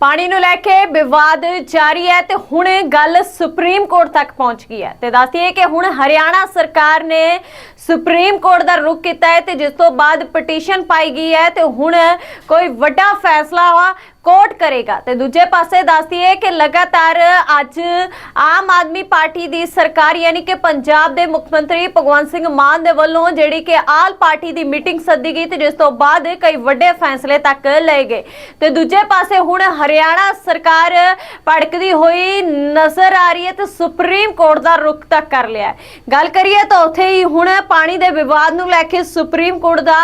ਪਾਣੀ ਨੂੰ ਲੈ ਕੇ ਵਿਵਾਦ ਜਾਰੀ ਹੈ ਤੇ ਹੁਣ ਗੱਲ ਸੁਪਰੀਮ ਕੋਰਟ ਤੱਕ ਪਹੁੰਚ ਗਈ ਹੈ। ਤੇ ਦੱਸਦੀਏ ਕਿ ਹੁਣ ਹਰਿਆਣਾ ਸਰਕਾਰ ਨੇ ਸੁਪਰੀਮ ਕੋਰਟ ਦਾ ਰੁਖ ਕੀਤਾ ਹੈ ਤੇ ਜਿਸ ਤੋਂ ਬਾਅਦ ਪਟੀਸ਼ਨ ਪਾਈ ਗਈ ਹੈ ਤੇ ਹੁਣ ਕੋਈ ਵੱਡਾ ਫੈਸਲਾ ਵਾ ਕੋਰਟ ਕਰੇਗਾ। ਤੇ ਦੂਜੇ ਪਾਸੇ ਦੱਸਦੀਏ ਕਿ ਲਗਾਤਾਰ ਅੱਜ ਆਮ ਆਦਮੀ ਪਾਰਟੀ ਦੀ ਸਰਕਾਰ, ਯਾਨੀ ਕਿ ਪੰਜਾਬ ਦੇ ਮੁੱਖ ਮੰਤਰੀ ਭਗਵੰਤ ਸਿੰਘ ਮਾਨ ਦੇ ਵੱਲੋਂ ਜਿਹੜੀ ਕਿ ਆਲ ਪਾਰਟੀ ਦੀ ਮੀਟਿੰਗ ਸੱਦੀ ਗਈ ਤੇ ਜਿਸ ਤੋਂ ਬਾਅਦ ਕਈ ਵੱਡੇ ਫੈਸਲੇ ਤੱਕ ਲਏ ਗਏ। ਤੇ ਦੂਜੇ ਪਾਸੇ ਹੁਣ ਹਰਿਆਣਾ ਸਰਕਾਰ ਭੜਕਦੀ ਹੋਈ ਨਜ਼ਰ ਆ ਰਹੀ ਹੈ ਤੇ ਸੁਪਰੀਮ ਕੋਰਟ ਦਾ ਰੁਖ ਤੱਕ ਕਰ ਲਿਆ ਗੱਲ ਕਰੀਏ ਤਾਂ ਉੱਥੇ ਹੀ ਹੁਣ ਪਾਣੀ ਦੇ ਵਿਵਾਦ ਨੂੰ ਲੈ ਕੇ ਸੁਪਰੀਮ ਕੋਰਟ ਦਾ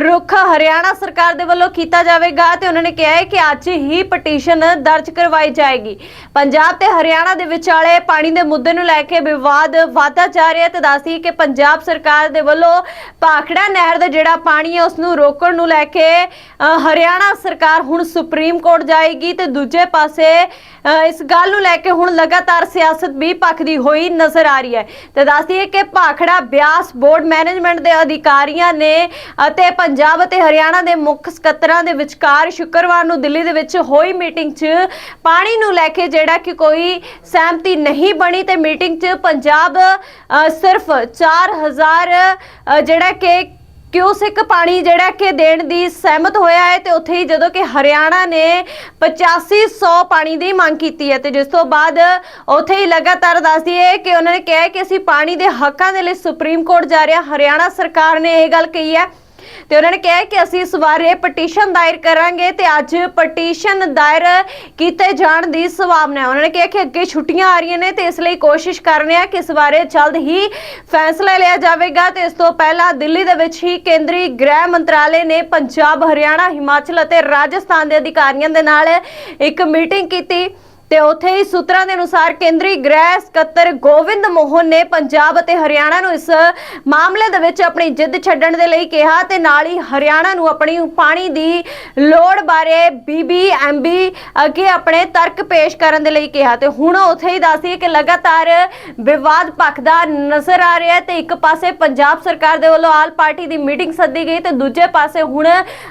ਰੁਖ ਹਰਿਆਣਾ ਸਰਕਾਰ ਦੇ ਵੱਲੋਂ ਕੀਤਾ ਜਾਵੇਗਾ ਤੇ ਉਹਨਾਂ ਨੇ ਕਿਹਾ ਹੈ ਕਿ ਅੱਜ ਹੀ ਪਟੀਸ਼ਨ ਦਰਜ ਕਰਵਾਈ ਜਾਏਗੀ। ਪੰਜਾਬ ਤੇ ਹਰਿਆਣਾ ਦੇ ਵਿਚਾਲੇ ਪਾਣੀ ਦੇ ਮੁੱਦੇ ਨੂੰ ਲੈ ਕੇ ਵਿਵਾਦ ਵਧਦਾ ਜਾ ਰਿਹਾ ਤੇ ਦੱਸਦੀ ਕਿ ਪੰਜਾਬ ਸਰਕਾਰ ਦੇ ਵੱਲੋਂ ਭਾਖੜਾ ਨਹਿਰ ਦਾ ਜਿਹੜਾ ਪਾਣੀ ਹੈ ਉਸ ਨੂੰ ਰੋਕਣ ਨੂੰ ਲੈ ਕੇ ਹਰਿਆਣਾ ਸਰਕਾਰ ਹੁਣ ਸੁਪਰੀਮ ਕੋਰਟ ਜਾਏਗੀ ਤੇ ਦੂਜੇ ਪਾਸੇ ਇਸ ਗੱਲ ਨੂੰ ਲੈ ਕੇ ਹੁਣ ਲਗਾਤਾਰ ਸਿਆਸਤ ਵੀ ਭਖਦੀ ਹੋਈ ਨਜ਼ਰ ਆ ਰਹੀ ਹੈ। ਤੇ ਦੱਸਦੀ ਹੈ ਕਿ ਭਾਖੜਾ ਬਿਆਸ ਬੋਰਡ ਮੈਨੇਜਮੈਂਟ ਦੇ ਅਧਿਕਾਰੀਆਂ ਨੇ ਅਤੇ ਪੰਜਾਬ ਅਤੇ ਹਰਿਆਣਾ ਦੇ ਮੁੱਖ ਸਕੱਤਰਾਂ ਦੇ ਵਿਚਕਾਰ ਸ਼ੁੱਕਰਵਾਰ ਨੂੰ ਦਿੱਲੀ ਦੇ ਵਿੱਚ ਹੋਈ ਮੀਟਿੰਗ 'ਚ ਪਾਣੀ ਨੂੰ ਲੈ ਕੇ ਜਿਹੜਾ ਕਿ ਕੋਈ ਸਹਿਮਤੀ ਨਹੀਂ ਬਣੀ ਤੇ ਮੀਟਿੰਗ 'ਚ ਪੰਜਾਬ ਸਿਰਫ 4000 ਜਿਹੜਾ ਕਿ ਕਿਊਸਿਕ ਪਾਣੀ ਜਿਹੜਾ ਕਿ ਦੇਣ ਦੀ ਸਹਿਮਤ ਹੋਇਆ ਹੈ ਤੇ ਉੱਥੇ ਹੀ ਜਦੋਂ ਕਿ ਹਰਿਆਣਾ ਨੇ 8500 ਪਾਣੀ ਦੀ ਮੰਗ ਕੀਤੀ ਹੈ ਤੇ ਜਿਸ ਤੋਂ ਬਾਅਦ ਉੱਥੇ ਹੀ ਲਗਾਤਾਰ ਦੱਸਦੀ ਹੈ ਕਿ ਉਹਨਾਂ ਨੇ ਕਿਹਾ ਕਿ ਅਸੀਂ ਪਾਣੀ ਦੇ ਹੱਕਾਂ ਦੇ ਲਈ ਸੁਪਰੀਮ ਕੋਰਟ ਜਾ ਰਹੇ ਹਾਂ ਹਰਿਆਣਾ ਸਰਕਾਰ ਨੇ ਇਹ ਗੱਲ ਕਹੀ ਹੈ। ਤੇ ਉਹਨਾਂ ਨੇ ਕਿਹਾ ਕਿ ਅਸੀਂ ਇਸ ਬਾਰੇ ਪਟੀਸ਼ਨ ਦਾਇਰ ਕਰਾਂਗੇ ਤੇ ਅੱਜ ਪਟੀਸ਼ਨ ਦਾਇਰ ਕੀਤੇ ਜਾਣ ਦੀ ਸੰਭਾਵਨਾ ਹੈ। ਉਹਨਾਂ ਨੇ ਕਿਹਾ ਕਿ ਅੱਗੇ ਛੁੱਟੀਆਂ ਆ ਰਹੀਆਂ ਨੇ ਤੇ ਇਸ ਲਈ ਕੋਸ਼ਿਸ਼ ਕਰ ਰਹੇ ਆ ਕਿ ਇਸ ਬਾਰੇ ਜਲਦ ਹੀ ਫੈਸਲਾ ਲਿਆ ਜਾਵੇਗਾ। ਤੇ ਇਸ ਤੋਂ ਪਹਿਲਾਂ ਦਿੱਲੀ ਦੇ ਵਿੱਚ ਹੀ ਕੇਂਦਰੀ ਗ੍ਰਹਿ ਮੰਤਰਾਲੇ ਨੇ ਪੰਜਾਬ, ਹਰਿਆਣਾ, ਹਿਮਾਚਲ ਅਤੇ ਰਾਜਸਥਾਨ ਦੇ ਅਧਿਕਾਰੀਆਂ ਦੇ ਨਾਲ ਇੱਕ ਮੀਟਿੰਗ ਕੀਤੀ। ਤੇ ਉੱਥੇ ਹੀ ਸੂਤਰਾਂ ਦੇ ਅਨੁਸਾਰ ਕੇਂਦਰੀ ਗ੍ਰਹਿ ਸਕੱਤਰ ਗੋਵਿੰਦ ਮੋਹਨ ਨੇ ਪੰਜਾਬ ਅਤੇ ਹਰਿਆਣਾ ਨੂੰ ਇਸ ਮਾਮਲੇ ਦੇ ਵਿੱਚ ਆਪਣੀ ਜਿੱਦ ਛੱਡਣ ਦੇ ਲਈ ਕਿਹਾ ਤੇ ਨਾਲ ਹੀ ਹਰਿਆਣਾ ਨੂੰ ਆਪਣੀ ਪਾਣੀ ਦੀ ਲੋੜ ਬਾਰੇ ਬੀਬੀਐਮਬੀ ਅੱਗੇ ਆਪਣੇ ਤਰਕ ਪੇਸ਼ ਕਰਨ ਦੇ ਲਈ ਕਿਹਾ ਤੇ ਹੁਣ ਉੱਥੇ ਹੀ ਦੱਸਦੀ ਕਿ ਲਗਾਤਾਰ ਵਿਵਾਦ ਭਖਦਾ ਨਜ਼ਰ ਆ ਰਿਹਾ ਤੇ ਇੱਕ ਪਾਸੇ ਪੰਜਾਬ ਸਰਕਾਰ ਦੇ ਵੱਲੋਂ ਆਲ ਪਾਰਟੀ ਦੀ ਮੀਟਿੰਗ ਸੱਦੀ ਗਈ ਤੇ ਦੂਜੇ ਪਾਸੇ ਹੁਣ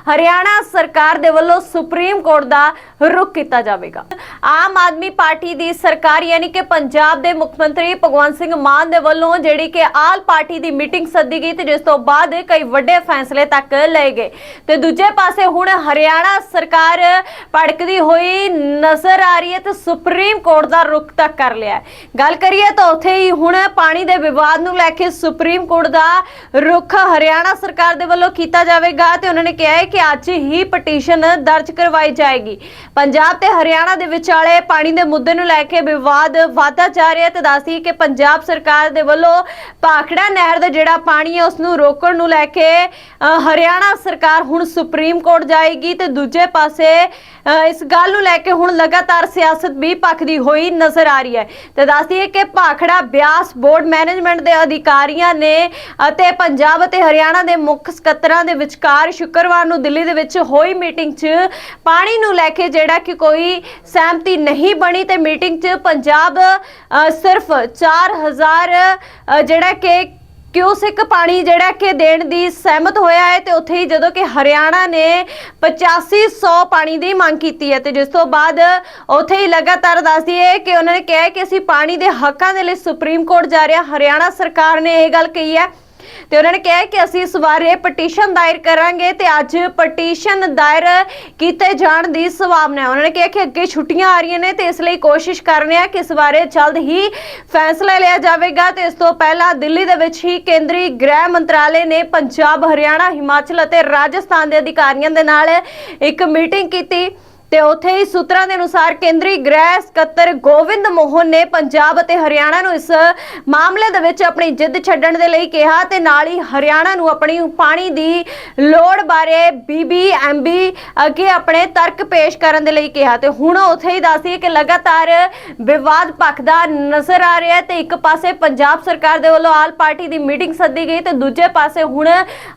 ਹਰਿਆਣਾ ਸਰਕਾਰ ਦੇ ਵੱਲੋਂ ਸੁਪਰੀਮ ਕੋਰਟ ਦਾ ਰੁਖ ਕੀਤਾ ਜਾਵੇਗਾ। ਆਮ ਆਦਮੀ ਪਾਰਟੀ ਦੀ ਸਰਕਾਰ, ਯਾਨੀ ਕਿ ਪੰਜਾਬ ਦੇ ਮੁੱਖ ਮੰਤਰੀ ਭਗਵੰਤ ਸਿੰਘ ਮਾਨ ਦੇ ਵੱਲੋਂ ਜਿਹੜੀ ਕਿ ਆਲ ਪਾਰਟੀ ਦੀ ਮੀਟਿੰਗ ਸੱਦੀ ਗਈ ਤੇ ਜਿਸ ਤੋਂ ਬਾਅਦ ਕਈ ਵੱਡੇ ਫੈਸਲੇ ਤੱਕ ਲਏ ਗਏ। ਤੇ ਦੂਜੇ ਪਾਸੇ ਹੁਣ ਹਰਿਆਣਾ ਸਰਕਾਰ ਭੜਕਦੀ ਹੋਈ ਨਜ਼ਰ ਆ ਰਹੀ ਹੈ ਤੇ ਸੁਪਰੀਮ ਕੋਰਟ ਦਾ ਰੁਖ ਤੱਕ ਕਰ ਲਿਆ ਗੱਲ ਕਰੀਏ ਤਾਂ ਉੱਥੇ ਹੀ ਹੁਣ ਪਾਣੀ ਦੇ ਵਿਵਾਦ ਨੂੰ ਲੈ ਕੇ ਸੁਪਰੀਮ ਕੋਰਟ ਦਾ ਰੁਖ ਹਰਿਆਣਾ ਸਰਕਾਰ ਦੇ ਵੱਲੋਂ ਕੀਤਾ ਜਾਵੇਗਾ ਤੇ ਉਹਨਾਂ ਨੇ ਕਿਹਾ ਹੈ ਕਿ ਅੱਜ ਹੀ ਪਟੀਸ਼ਨ ਦਰਜ ਕਰਵਾਈ ਜਾਏਗੀ। ਪੰਜਾਬ ਤੇ ਹਰਿਆਣਾ ਦੇ ਵਿਚਾਲੇ ਪਾਣੀ ਦੇ ਮੁੱਦੇ ਨੂੰ ਲੈ ਕੇ ਵਿਵਾਦ ਵਾਧਾ ਜਾ ਰਿਹਾ ਤੇ ਦੱਸਦੀ ਕਿ ਪੰਜਾਬ ਸਰਕਾਰ ਦੇ ਵੱਲੋਂ ਭਾਖੜਾ ਨਹਿਰ ਦਾ ਜਿਹੜਾ ਪਾਣੀ ਹੈ ਉਸ ਨੂੰ ਰੋਕਣ ਨੂੰ ਲੈ ਕੇ ਹਰਿਆਣਾ ਸਰਕਾਰ ਹੁਣ ਸੁਪਰੀਮ ਕੋਰਟ ਜਾਏਗੀ ਤੇ ਦੂਜੇ ਪਾਸੇ ਇਸ ਗੱਲ ਨੂੰ ਲੈ ਕੇ ਹੁਣ ਲਗਾਤਾਰ ਸਿਆਸਤ ਵੀ ਭਖਦੀ ਹੋਈ ਨਜ਼ਰ ਆ ਰਹੀ ਹੈ। ਤੇ ਦੱਸਦੀ ਹੈ ਕਿ ਭਾਖੜਾ ਬਿਆਸ ਬੋਰਡ ਮੈਨੇਜਮੈਂਟ ਦੇ ਅਧਿਕਾਰੀਆਂ ਨੇ ਅਤੇ ਪੰਜਾਬ ਅਤੇ ਹਰਿਆਣਾ ਦੇ ਮੁੱਖ ਸਕੱਤਰਾਂ ਦੇ ਵਿਚਕਾਰ ਸ਼ੁੱਕਰਵਾਰ ਨੂੰ ਦਿੱਲੀ ਦੇ ਵਿੱਚ ਹੋਈ ਮੀਟਿੰਗ 'ਚ ਪਾਣੀ ਨੂੰ ਲੈ ਕੇ ਜਿਹੜਾ ਕਿ ਕੋਈ ਸਹਿਮਤੀ ਨਹੀਂ ਬਣੀ ਤੇ ਮੀਟਿੰਗ 'ਚ ਪੰਜਾਬ ਸਿਰਫ 4000 ਜਿਹੜਾ ਕਿ ਕਿਊਸਿਕ ਪਾਣੀ ਜਿਹੜਾ ਕਿ ਦੇਣ ਦੀ ਸਹਿਮਤ ਹੋਇਆ ਹੈ ਤੇ ਉੱਥੇ ਹੀ ਜਦੋਂ ਕਿ ਹਰਿਆਣਾ ਨੇ 8500 ਪਾਣੀ ਦੀ ਮੰਗ ਕੀਤੀ ਹੈ ਤੇ ਜਿਸ ਤੋਂ ਬਾਅਦ ਉੱਥੇ ਹੀ ਲਗਾਤਾਰ ਦੱਸਦੀ ਹੈ ਕਿ ਉਹਨਾਂ ਨੇ ਕਿਹਾ ਕਿ ਅਸੀਂ ਪਾਣੀ ਦੇ ਹੱਕਾਂ ਦੇ ਲਈ ਸੁਪਰੀਮ ਕੋਰਟ ਜਾ ਰਹੇ ਹਾਂ ਹਰਿਆਣਾ ਸਰਕਾਰ ਨੇ ਇਹ ਗੱਲ ਕਹੀ ਹੈ। ਤੇ ਉਹਨਾਂ ਨੇ ਕਿਹਾ ਕਿ ਅਸੀਂ ਇਸ ਬਾਰੇ ਪਟੀਸ਼ਨ ਦਾਇਰ ਕਰਾਂਗੇ ਤੇ ਅੱਜ ਪਟੀਸ਼ਨ ਦਾਇਰ ਕੀਤੇ ਜਾਣ ਦੀ ਸੰਭਾਵਨਾ ਹੈ। ਉਹਨਾਂ ਨੇ ਕਿਹਾ ਕਿ ਅੱਗੇ ਛੁੱਟੀਆਂ ਆ ਰਹੀਆਂ ਨੇ ਤੇ ਇਸ ਲਈ ਕੋਸ਼ਿਸ਼ ਕਰ ਰਹੇ ਹਾਂ ਕਿ ਇਸ ਬਾਰੇ ਜਲਦ ਹੀ ਫੈਸਲਾ ਲਿਆ ਜਾਵੇਗਾ ਤੇ ਇਸ ਤੋਂ ਪਹਿਲਾਂ ਦਿੱਲੀ ਦੇ ਵਿੱਚ ਹੀ ਕੇਂਦਰੀ ਗ੍ਰਹਿ ਮੰਤਰਾਲੇ ਨੇ ਪੰਜਾਬ, ਹਰਿਆਣਾ, ਹਿਮਾਚਲ ਅਤੇ ਰਾਜਸਥਾਨ ਦੇ ਅਧਿਕਾਰੀਆਂ ਦੇ ਨਾਲ ਇੱਕ ਮੀਟਿੰਗ ਕੀਤੀ। ਤੇ ਉੱਥੇ ਹੀ ਸੂਤਰਾਂ ਦੇ ਅਨੁਸਾਰ ਕੇਂਦਰੀ ਗ੍ਰਹਿ ਸਕੱਤਰ ਗੋਵਿੰਦ ਮੋਹਨ ਨੇ ਪੰਜਾਬ ਅਤੇ ਹਰਿਆਣਾ ਨੂੰ ਇਸ ਮਾਮਲੇ ਦੇ ਵਿੱਚ ਆਪਣੀ ਜਿੱਦ ਛੱਡਣ ਦੇ ਲਈ ਕਿਹਾ ਤੇ ਨਾਲ ਹੀ ਹਰਿਆਣਾ ਨੂੰ ਆਪਣੀ ਪਾਣੀ ਦੀ ਲੋੜ ਬਾਰੇ ਬੀਬੀਐਮਬੀ ਅੱਗੇ ਆਪਣੇ ਤਰਕ ਪੇਸ਼ ਕਰਨ ਦੇ ਲਈ ਕਿਹਾ ਤੇ ਹੁਣ ਉੱਥੇ ਹੀ ਦੱਸਦੀ ਕਿ ਲਗਾਤਾਰ ਵਿਵਾਦ ਭਖਦਾ ਨਜ਼ਰ ਆ ਰਿਹਾ ਹੈ ਤੇ ਇੱਕ ਪਾਸੇ ਪੰਜਾਬ ਸਰਕਾਰ ਦੇ ਵੱਲੋਂ ਆਲ ਪਾਰਟੀ ਦੀ ਮੀਟਿੰਗ ਸੱਦੀ ਗਈ ਤੇ ਦੂਜੇ ਪਾਸੇ ਹੁਣ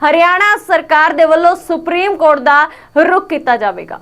ਹਰਿਆਣਾ ਸਰਕਾਰ ਦੇ ਵੱਲੋਂ ਸੁਪਰੀਮ ਕੋਰਟ ਦਾ ਰੁਖ ਕੀਤਾ ਜਾਵੇਗਾ।